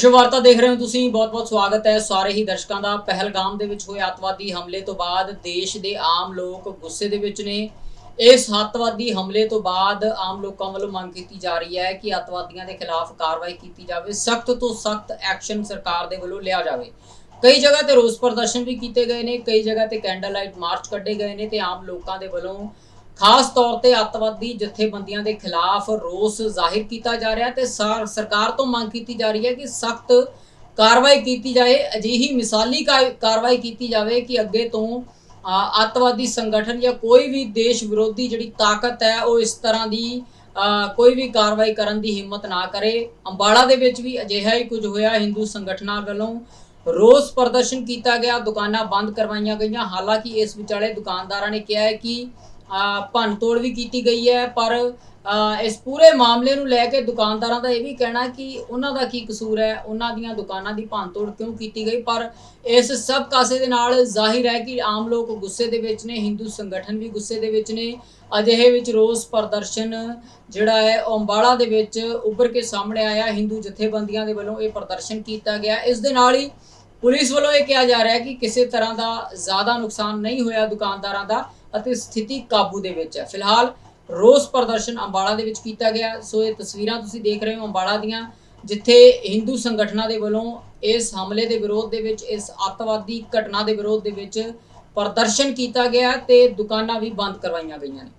ਵਿਸ਼ਵ ਵਾਰਤਾ ਦੇਖ ਰਹੇ ਹੋ ਤੁਸੀਂ, ਬਹੁਤ-ਬਹੁਤ ਸਵਾਗਤ ਹੈ ਸਾਰੇ ਹੀ ਦਰਸ਼ਕਾਂ ਦਾ। ਪਹਿਲਗਾਮ ਦੇ ਵਿੱਚ ਹੋਏ ਅੱਤਵਾਦੀ ਹਮਲੇ ਤੋਂ ਬਾਅਦ ਦੇਸ਼ ਦੇ ਆਮ ਲੋਕ ਗੁੱਸੇ ਦੇ ਵਿੱਚ ਨੇ। ਇਸ ਅੱਤਵਾਦੀ ਹਮਲੇ ਤੋਂ ਬਾਅਦ ਆਮ ਲੋਕਾਂ ਵੱਲੋਂ ਮੰਗ ਕੀਤੀ ਜਾ ਰਹੀ ਹੈ ਕਿ ਅੱਤਵਾਦੀਆਂ ਦੇ ਖਿਲਾਫ ਕਾਰਵਾਈ ਕੀਤੀ ਜਾਵੇ, ਸਖਤ ਤੋਂ ਸਖਤ ਐਕਸ਼ਨ ਸਰਕਾਰ ਦੇ ਵੱਲੋਂ ਲਿਆ ਜਾਵੇ। ਕਈ ਜਗ੍ਹਾ ਤੇ ਰੋਸ ਪ੍ਰਦਰਸ਼ਨ ਵੀ ਕੀਤੇ ਗਏ ਨੇ, ਕਈ ਜਗ੍ਹਾ ਤੇ ਕੈਂਡਲ ਲਾਈਟ ਮਾਰਚ ਕੱਢੇ ਗਏ ਨੇ ਤੇ ਆਮ ਲੋਕਾਂ ਦੇ ਵੱਲੋਂ ਖਾਸ ਤੌਰ ਤੇ ਅੱਤਵਾਦੀ ਜਥੇਬੰਦੀਆਂ ਦੇ ਖਿਲਾਫ ਰੋਸ ਜ਼ਾਹਿਰ ਕੀਤਾ ਜਾ ਰਿਹਾ ਤੇ ਸਰ- ਸਰਕਾਰ ਤੋਂ ਮੰਗ ਕੀਤੀ ਜਾ ਰਹੀ ਹੈ ਕਿ ਸਖਤ ਕਾਰਵਾਈ ਕੀਤੀ ਜਾਏ ਅਜਿਹੀ ਮਿਸਾਲੀ ਕਾਰਵਾਈ ਕੀਤੀ ਜਾਵੇ ਕਿ ਅੱਗੇ ਤੋਂ ਅੱਤਵਾਦੀ ਸੰਗਠਨ ਜਾਂ ਕੋਈ ਵੀ ਦੇਸ਼ ਵਿਰੋਧੀ ਜਿਹੜੀ ਤਾਕਤ ਹੈ ਉਹ ਇਸ ਤਰ੍ਹਾਂ ਦੀ ਅ, ਕੋਈ ਵੀ ਕਾਰਵਾਈ ਕਰਨ ਦੀ ਹਿੰਮਤ ਨਾ ਕਰੇ। ਅੰਬਾਲਾ ਦੇ ਵਿੱਚ ਵੀ ਅਜਿਹਾ ਹੀ ਕੁਝ ਹੋਇਆ ਹਿੰਦੂ ਸੰਗਠਨਾਂ ਵੱਲੋਂ ਰੋਸ ਪ੍ਰਦਰਸ਼ਨ ਕੀਤਾ ਗਿਆ ਦੁਕਾਨਾਂ ਬੰਦ ਕਰਵਾਈਆਂ ਗਈਆਂ। ਹਾਲਾਂਕਿ ਇਸ ਵਿਚਾਲੇ ਦੁਕਾਨਦਾਰਾਂ ਨੇ ਕਿਹਾ ਹੈ ਕਿ ਭੰਨਤੋੜ ਵੀ ਕੀਤੀ ਗਈ ਹੈ, ਪਰ ਇਸ ਪੂਰੇ ਮਾਮਲੇ ਨੂੰ ਲੈ ਕੇ ਦੁਕਾਨਦਾਰਾਂ ਦਾ ਇਹ ਵੀ ਕਹਿਣਾ ਕਿ ਉਹਨਾਂ ਦਾ ਕੀ ਕਸੂਰ ਹੈ, ਉਹਨਾਂ ਦੀਆਂ ਦੁਕਾਨਾਂ ਦੀ ਭੰਨਤੋੜ ਕਿਉਂ ਕੀਤੀ ਗਈ? ਪਰ ਇਸ ਸਭ ਕਾਸੇ ਦੇ ਨਾਲ ਜ਼ਾਹਿਰ ਹੈ ਕਿ ਆਮ ਲੋਕ ਗੁੱਸੇ ਦੇ ਵਿੱਚ ਨੇ, ਹਿੰਦੂ ਸੰਗਠਨ ਵੀ ਗੁੱਸੇ ਦੇ ਵਿੱਚ ਨੇ। ਅਜਿਹੇ ਵਿੱਚ ਰੋਸ ਪ੍ਰਦਰਸ਼ਨ ਜਿਹੜਾ ਹੈ ਅੰਬਾਲਾ ਦੇ ਵਿੱਚ ਉੱਭਰ ਕੇ ਸਾਹਮਣੇ ਆਇਆ। ਹਿੰਦੂ ਜਥੇਬੰਦੀਆਂ ਦੇ ਵੱਲੋਂ ਇਹ ਪ੍ਰਦਰਸ਼ਨ ਕੀਤਾ ਗਿਆ। ਇਸ ਦੇ ਨਾਲ ਹੀ ਪੁਲਿਸ ਵੱਲੋਂ ਇਹ ਕਿਹਾ ਜਾ ਰਿਹਾ ਹੈ ਕਿ ਕਿਸੇ ਤਰ੍ਹਾਂ ਦਾ ਜ਼ਿਆਦਾ ਨੁਕਸਾਨ ਨਹੀਂ ਹੋਇਆ ਦੁਕਾਨਦਾਰਾਂ ਦਾ। ਅਤੇ ਸਥਿਤੀ ਕਾਬੂ ਦੇ ਵਿੱਚ ਹੈ। ਫਿਲਹਾਲ ਰੋਸ ਪ੍ਰਦਰਸ਼ਨ ਅੰਬਾਲਾ ਦੇ ਵਿੱਚ ਕੀਤਾ ਗਿਆ। ਸੋ ਇਹ ਤਸਵੀਰਾਂ ਤੁਸੀਂ ਦੇਖ ਰਹੇ ਹੋ ਅੰਬਾਲਾ ਦੀਆਂ, ਜਿੱਥੇ ਹਿੰਦੂ ਸੰਗਠਨਾਂ ਦੇ ਵੱਲੋਂ ਇਸ ਹਮਲੇ ਦੇ ਵਿਰੋਧ ਦੇ ਵਿੱਚ, ਇਸ ਅੱਤਵਾਦੀ ਘਟਨਾ ਦੇ ਵਿਰੋਧ ਦੇ ਵਿੱਚ ਪ੍ਰਦਰਸ਼ਨ ਕੀਤਾ ਗਿਆ ਤੇ ਦੁਕਾਨਾਂ ਵੀ ਬੰਦ ਕਰਵਾਈਆਂ ਗਈਆਂ ਨੇ।